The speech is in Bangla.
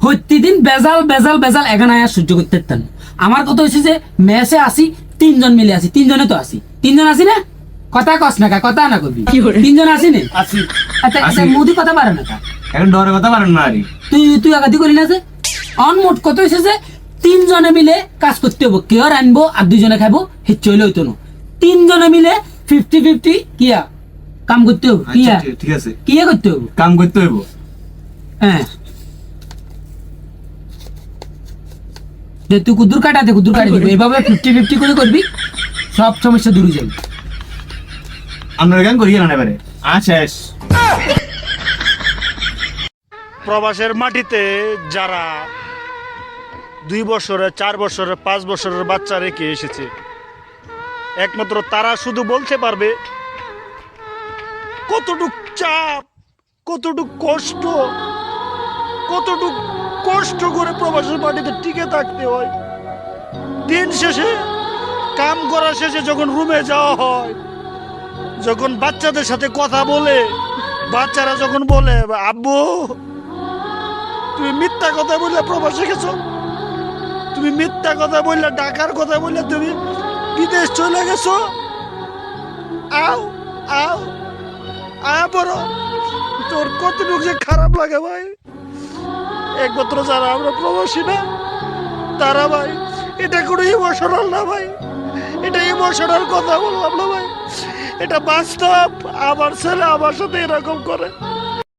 প্রতিদিন বেজাল বেজাল বেজাল এখানে আয়া সহ্য করতে পারতেন না। আমার কথা হচ্ছে যে মেসে আসি তিনজন মিলে আসি তিনজনে তো আসি। তিনজন আসি না? কথা কস না কা, কথা না করবি তিনজন আসি নে? আছি আচ্ছা আচ্ছা মোদি কথা পারে না এখন ডরে কথা পারেন না আরে। তুই তুই আগাদি করি না যে? অনমোট কত হয়েছে যে তিনজনে মিলে কাজ করতে হব কেউ আনব আর দুজনে খাব হে চলে হইতো না। তিনজনে মিলে ফিফটি ফিফটি কিয়া? কাম করতে হব কিয়া? আচ্ছা, ঠিক- ঠিক আছে। কিয়া করতে হব কাম করতে হইব। হ্যাঁ। যে তুই কুদুর কাটাতে কুদুর কাটি দিবি। এভাবে ফিফটি ফিফটি করে করবি সব সমস্যা দূর হয়ে যাবে। আপনার গান করিয়ে না এবারে? আ শেষ প্রবাসের মাটিতে যারা দুই বছরের চার বছরের পাঁচ বছরের বাচ্চা রেখে এসেছে একমাত্র তারা শুধু বলতে পারবে কতটুক চাপ কতটুক কষ্ট কতটুক কষ্ট করে প্রবাসের মাটিতে টিকে থাকতে হয়। দিন শেষে, কাম করা শেষে যখন রুমে যাওয়া হয়, যখন বাচ্চাদের সাথে কথা বলে, বাচ্চারা যখন বলে, আব্বু, তুমি মিথ্যা কথা বললে প্রবাসে গেছো? তুমি মিথ্যা কথা বললে, ডাকার কথা বললে তুমি বিদেশ চলে গেছো? আও আও আ বড় তোর কতটুকু যে খারাপ লাগে ভাই? একমাত্র যারা আমরা প্রবাসী না, তারা ভাই, এটা কোনো ইমোশনাল না ভাই। এটা ইমোশনাল কথা বললাম না ভাই। এটা বাস্তব। আমার ছেলে আমার সাথে এরকম করে।